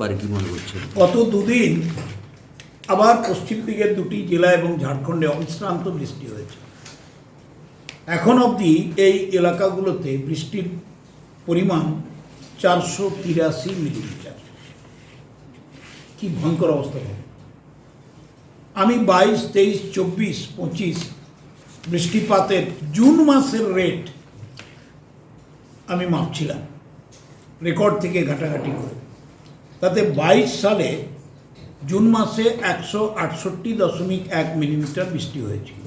পারে কি মনে গত দুদিন আবার পশ্চিম দিকের দুটি জেলা এবং ঝাড়খণ্ডে অবিশ্রান্ত বৃষ্টি হয়েছে। এখন অবধি এই এলাকাগুলোতে বৃষ্টির পরিমাণ চারশো তিরাশি মিলিমিটার। কি ভয়ঙ্কর অবস্থা হবে আমি বাইশ, তেইশ, চব্বিশ, পঁচিশ বৃষ্টিপাতের জুন মাসের রেট আমি মাপছিলাম। রেকর্ড থেকে ঘাটাঘাটি করে। তাতে বাইশ সালে জুন মাসে একশো আটষট্টি দশমিক এক মিলিমিটার বৃষ্টি হয়েছিল।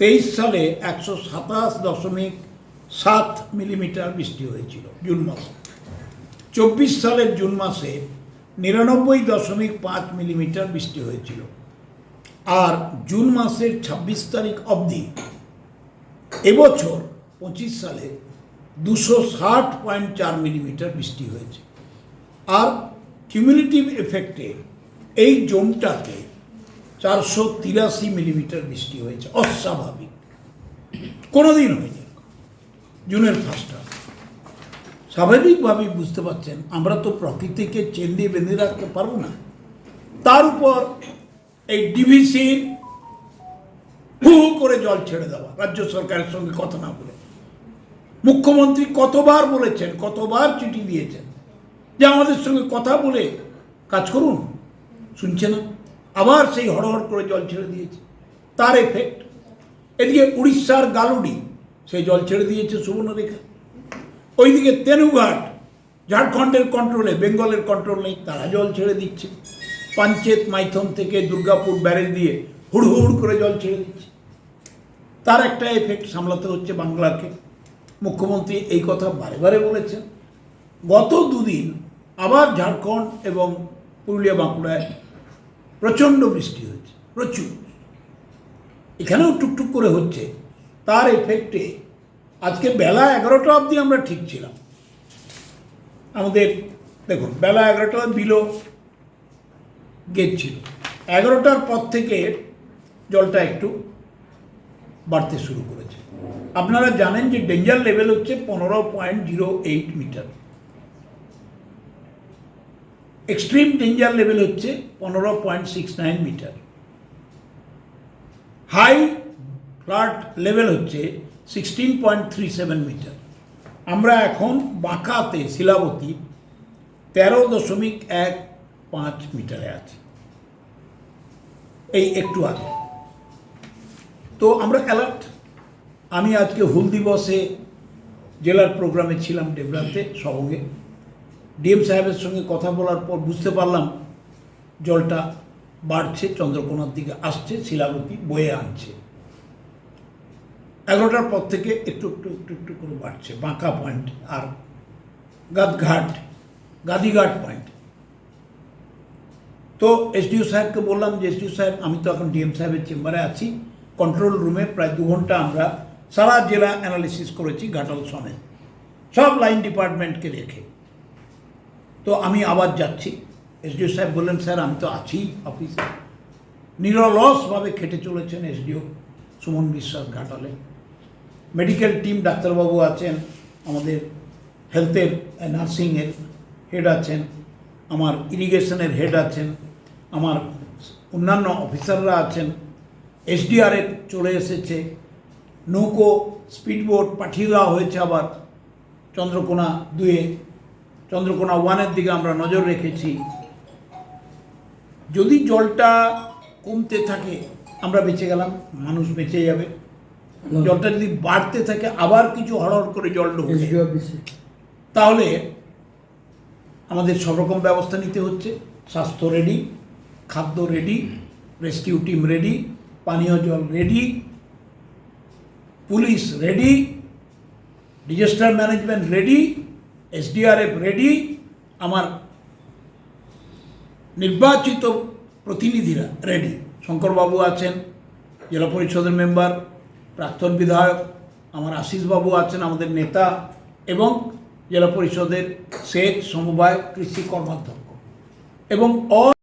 তেইশ সালে একশো সাতাশ দশমিক সাত মিলিমিটার বৃষ্টি হয়েছিল জুন মাসে। চব্বিশ সালের জুন মাসে নিরানব্বই দশমিক পাঁচ মিলিমিটার বৃষ্টি হয়েছিল। আর জুন মাসের ছাব্বিশ তারিখ অবধি এবছর পঁচিশ সালে দুশো ষাট পয়েন্ট চার মিলিমিটার বৃষ্টি হয়েছে। আর কিউমিউনিটিভ এফেক্টে এই জোনটাতে চারশো তিরাশি মিলিমিটার বৃষ্টি হয়েছে, অস্বাভাবিক। কোনোদিন হয়নি। জুনের ফার্স্ট হাফ বুঝতে পারছেন, আমরা তো প্রকৃতিকে চেন দিয়ে বেঁধে রাখতে পারব না। তার উপর এই ডিভিসির হু হু করে জল ছেড়ে দেওয়া, রাজ্য সরকারের সঙ্গে কথা না বলে। মুখ্যমন্ত্রী কতবার বলেছেন, কতবার চিঠি দিয়েছেন যে আমাদের সঙ্গে কথা বলে কাজ করুন। শুনছে না? আবার সেই হড়হড় করে জল ছেড়ে দিয়েছে। তার এফেক্ট এদিকে উড়িষ্যার গালুডি সেই জল ছেড়ে দিয়েছে সুবর্ণরেখা। ওইদিকে তেনুঘাট, ঝাড়খণ্ডের কন্ট্রোলে বেঙ্গলের কন্ট্রোল তারা জল ছেড়ে দিচ্ছে। পাঞ্চেত, মাইথন থেকে দুর্গাপুর ব্যারেজ দিয়ে হুড় হুড় করে জল ছেড়ে দিচ্ছে। তার একটা এফেক্ট সামলাতে হচ্ছে বাংলাকে। মুখ্যমন্ত্রী এই কথা বারে বারে বলেছেন। গত দুদিন আবার ঝাড়খণ্ড এবং পুরুলিয়া বাঁকুড়ায় প্রচণ্ড বৃষ্টি হয়েছে, প্রচুর। এখানেও টুকটুক করে হচ্ছে। তার এফেক্টে আজকে বেলা এগারোটা অবধি আমরা ঠিক ছিলাম। আমাদের, দেখুন, বেলা এগারোটা বিলো গেট ছিল। এগারোটার পর থেকে জলটা একটু বাড়তে শুরু করেছে। আপনারা জানেন যে ডেঞ্জার লেভেল হচ্ছে পনেরো point zero eight metre extreme danger level হচ্ছে পনেরো point six nine metre high flood level হচ্ছে sixteen point three seven metre আমরা এখন বাঁকাতে শিলাবতী তেরো দশমিক এক পাঁচ মিটারে আছি। এই একটু আগে। তো আমরা অ্যালার্ট আমি আজকে হুল দিবসে জেলার প্রোগ্রামে ছিলাম ডেবরাতে সবঙ্গে। ডিএম সাহেবের সঙ্গে কথা বলার পর বুঝতে পারলাম জলটা বাড়ছে, চন্দ্রকোনার দিকে আসছে, শিলাবতী বয়ে আনছে। এগারোটার পর থেকে একটু একটু একটু একটু করে বাড়ছে। বাঁকা পয়েন্ট আর গাদঘাট, গাদিঘাট পয়েন্ট তো এসডিও সাহেবকে বললাম যে, এসডিও সাহেব, আমি তো এখন ডিএম সাহেবের চেম্বারে আছি। কন্ট্রোল রুমে প্রায় দু ঘণ্টা আমরা সারা জেলা অ্যানালিসিস করেছি, ঘাটাল সমেত সব লাইন ডিপার্টমেন্টকে রেখে তো আমি আবার যাচ্ছি। এসডিও সাহেব বললেন, স্যার, আমি তো আছি অফিসে নিরলসভাবে খেটে চলেছেন এসডিও সুমন বিশ্বাস ঘাটালে। মেডিকেল টিম ডাক্তারবাবু আছেন, আমাদের হেলথের নার্সিংয়ের হেড আছেন, আমার ইরিগেশনের হেড আছেন, আমার অন্যান্য অফিসাররা আছেন। এসডিআরএফ চলে এসেছে। নৌকো স্পিডবোট পাঠিয়ে দেওয়া হয়েছে আবার। চন্দ্রকোনা দুয়ে চন্দ্রকোনা ওয়ানের দিকে আমরা নজর রেখেছি। যদি জলটা কমতে থাকে আমরা বেঁচে গেলাম মানুষ বেঁচে যাবে। জলটা যদি বাড়তে থাকে আবার কিছু হড়হড় করে জল ঢুকবে। তাহলে আমাদের সব রকম ব্যবস্থা নিতে হচ্ছে। স্বাস্থ্য রেডি খাদ্য রেডি রেস্কিউ টিম রেডি পানীয় জল ready police ready disaster management ready SDRF ready আমার নির্বাচিত প্রতিনিধিরা রেডি শঙ্করবাবু আছেন, জেলা পরিষদের মেম্বার প্রাক্তন বিধায়ক, আমার আশিসবাবু আছেন, আমাদের নেতা, এবং জেলা পরিষদের সেচ সমবায় কৃষি কর্মাধ্যক্ষ। এবং অ